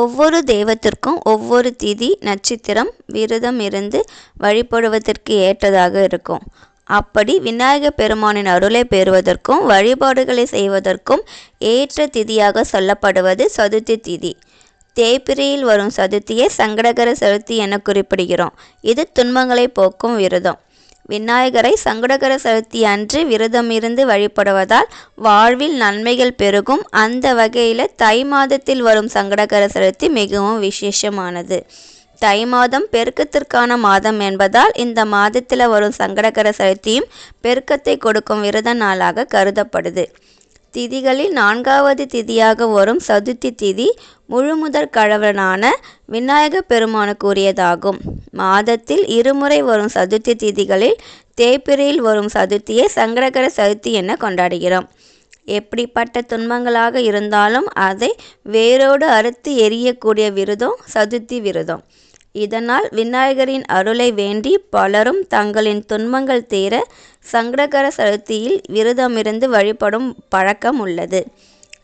ஒவ்வொரு தெய்வத்திற்கும் ஒவ்வொரு திதி நட்சத்திரம் விரதம் இருந்து வழிபடுவதற்கு ஏற்றதாக இருக்கும். அப்படி விநாயகர் பெருமானின் அருளை பெறுவதற்கும் வழிபாடுகளை செய்வதற்கும் ஏற்ற திதியாக சொல்லப்படுவது சதுர்த்தி திதி. தேய்பிரியில் வரும் சதுர்த்தியை சங்கடகர சதுர்த்தி என குறிப்பிடுகிறோம். இது துன்பங்களை போக்கும் விரதம். விநாயகரை சங்கடகர சதுர்த்தி அன்று விரதமிருந்து வழிபடுவதால் வாழ்வில் நன்மைகள் பெருகும். அந்த வகையில் தை மாதத்தில் வரும் சங்கடகர சதுர்த்தி மிகவும் விசேஷமானது. தை மாதம் பெருக்கத்திற்கான மாதம் என்பதால் இந்த மாதத்தில் வரும் சங்கடகர சதுர்த்தியும் பெருக்கத்தை கொடுக்கும் விரத நாளாக கருதப்படுது. திதிகளில் நான்காவது திதியாக வரும் சதுர்த்தி திதி முழுமுதற் கழவனான விநாயக பெருமானுக்குரியதாகும் மாதத்தில் இருமுறை வரும் சதுர்த்தி திதிகளில் தேய்பிரையில் வரும் சதுர்த்தியை சங்கடகர சதுர்த்தி என கொண்டாடுகிறோம். எப்படிப்பட்ட துன்பங்களாக இருந்தாலும் அதை வேரோடு அறுத்து எரியக்கூடிய விருதம் சதுர்த்தி விருதம். இதனால் விநாயகரின் அருளை வேண்டி பலரும் தங்களின் துன்பங்கள் தீர சங்கடகர சதுர்த்தியில் விரதமிருந்து வழிபடும் பழக்கம் உள்ளது.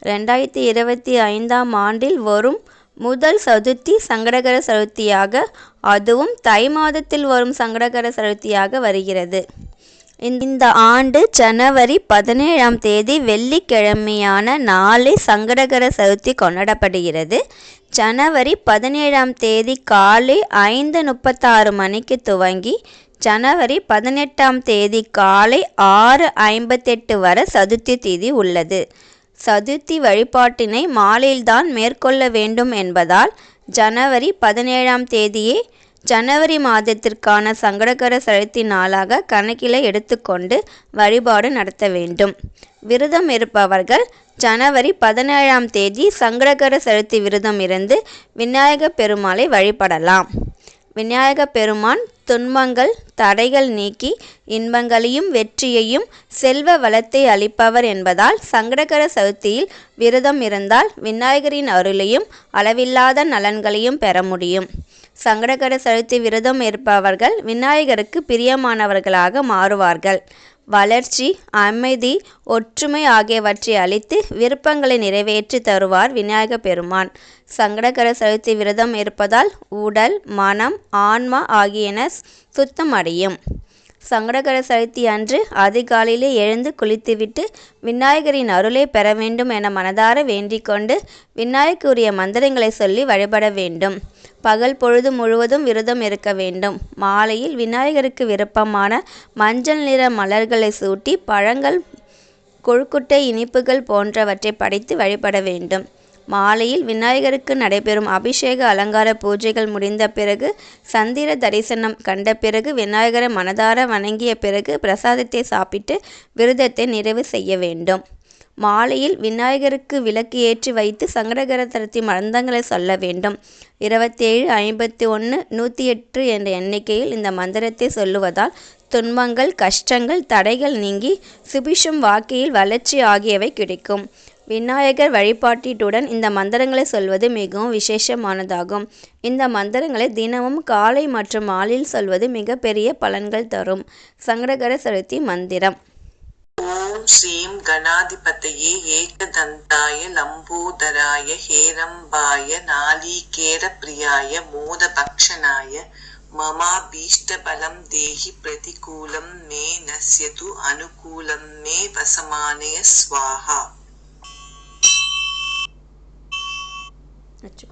ரெண்டாயிரத்தி இருபத்தி ஐந்தாம் ஆண்டில் வரும் முதல் சதுர்த்தி சங்கடகர சதுர்த்தியாக அதுவும் தை மாதத்தில் வரும் சங்கடகர சதுர்த்தியாக வருகிறது. இந்த ஆண்டு ஜனவரி பதினேழாம் தேதி வெள்ளிக்கிழமையான நாளை சங்கடகர சதுர்த்தி கொண்டாடப்படுகிறது. ஜனவரி பதினேழாம் தேதி காலை ஐந்து முப்பத்தாறு மணிக்கு துவங்கி ஜனவரி பதினெட்டாம் தேதி காலை ஆறு ஐம்பத்தெட்டு வரை சதுர்த்தி தேதி உள்ளது. சதுர்த்தி வழிபாட்டினை மாலையில்தான் மேற்கொள்ள வேண்டும் என்பதால் ஜனவரி பதினேழாம் தேதியே ஜனவரி மாதத்திற்கான சங்கடகர சதுர்த்தி நாளாக கணக்கில் எடுத்துக்கொண்டு வழிபாடு நடத்த வேண்டும். விரதம் இருப்பவர்கள் ஜனவரி பதினேழாம் தேதி சங்கடகர சதுர்த்தி விரதம் இருந்து விநாயக பெருமாளை வழிபடலாம். விநாயக பெருமான் துன்பங்கள் தடைகள் நீக்கி இன்பங்களையும் வெற்றியையும் செல்வ வளத்தை அளிப்பவர் என்பதால் சங்கடகர சதுர்த்தியில் விரதம் இருந்தால் விநாயகரின் அருளையும் அளவில்லாத நலன்களையும் பெற முடியும். சங்கடகர சதுர்த்தி விரதம் இருப்பவர்கள் விநாயகருக்கு பிரியமானவர்களாக மாறுவார்கள். வளர்ச்சி அமைதி ஒற்றுமை ஆகியவற்றை அளித்து விருப்பங்களை நிறைவேற்றி தருவார் விநாயக பெருமான். சங்கடகர சதுர்த்தி விரதம் இருப்பதால் உடல் மனம் ஆன்மா ஆகியன சுத்தம் அடையும். சங்கடகர சதுர்த்தி அன்று அதிகாலையிலே எழுந்து குளித்துவிட்டு விநாயகரின் அருளை பெற வேண்டும் என மனதார வேண்டிக்கொண்டு விநாயகருடைய மந்திரங்களை சொல்லி வழிபட வேண்டும். பகல் பொழுது முழுவதும் விரதம் இருக்க வேண்டும். மாலையில் விநாயகருக்கு விருப்பமான மஞ்சள் நிற மலர்களை சூட்டி பழங்கள் கொழுக்குட்டை இனிப்புகள் போன்றவற்றை படைத்து வழிபட வேண்டும். மாலையில் விநாயகருக்கு நடைபெறும் அபிஷேக அலங்கார பூஜைகள் முடிந்த பிறகு சந்திர தரிசனம் கண்ட பிறகு விநாயகரை மனதார வணங்கிய பிறகு பிரசாதத்தை சாப்பிட்டு விரதத்தை நிறைவு செய்ய வேண்டும். மாலையில் விநாயகருக்கு விளக்கு ஏற்றி வைத்து சங்கடகர தரத்தி மந்தங்களை சொல்ல வேண்டும். இருபத்தேழு ஐம்பத்தி ஒன்று நூற்றி எட்டு என்ற எண்ணிக்கையில் இந்த மந்திரத்தை சொல்லுவதால் துன்பங்கள் கஷ்டங்கள் தடைகள் நீங்கி சுபிஷம் வாக்கையில் வளர்ச்சி ஆகியவை கிடைக்கும். விநாயகர் வழிபாட்டிட்டுடன் இந்த மந்திரங்களை சொல்வது மிகவும் விசேஷமானதாகும். இந்த மந்திரங்களை தினமும் காலை மற்றும் மாலையில் சொல்வது மிகப்பெரிய பலன்கள் தரும். சங்கடகர சதுர்த்தி மந்திரம். ஓம் ஸ்ரீம் கணாதிபதையே ஏகதந்தாய லம்பூதராய ஹேரம்பாய நாளீகேர பிரியாய மோதபக்ஷனாய மமாபீஷ்டபலம் தேஹி பிரதிகூலம் மே நஸ்யது அனுகூலம் மே வசமானய ஸ்வாஹா. अच्छे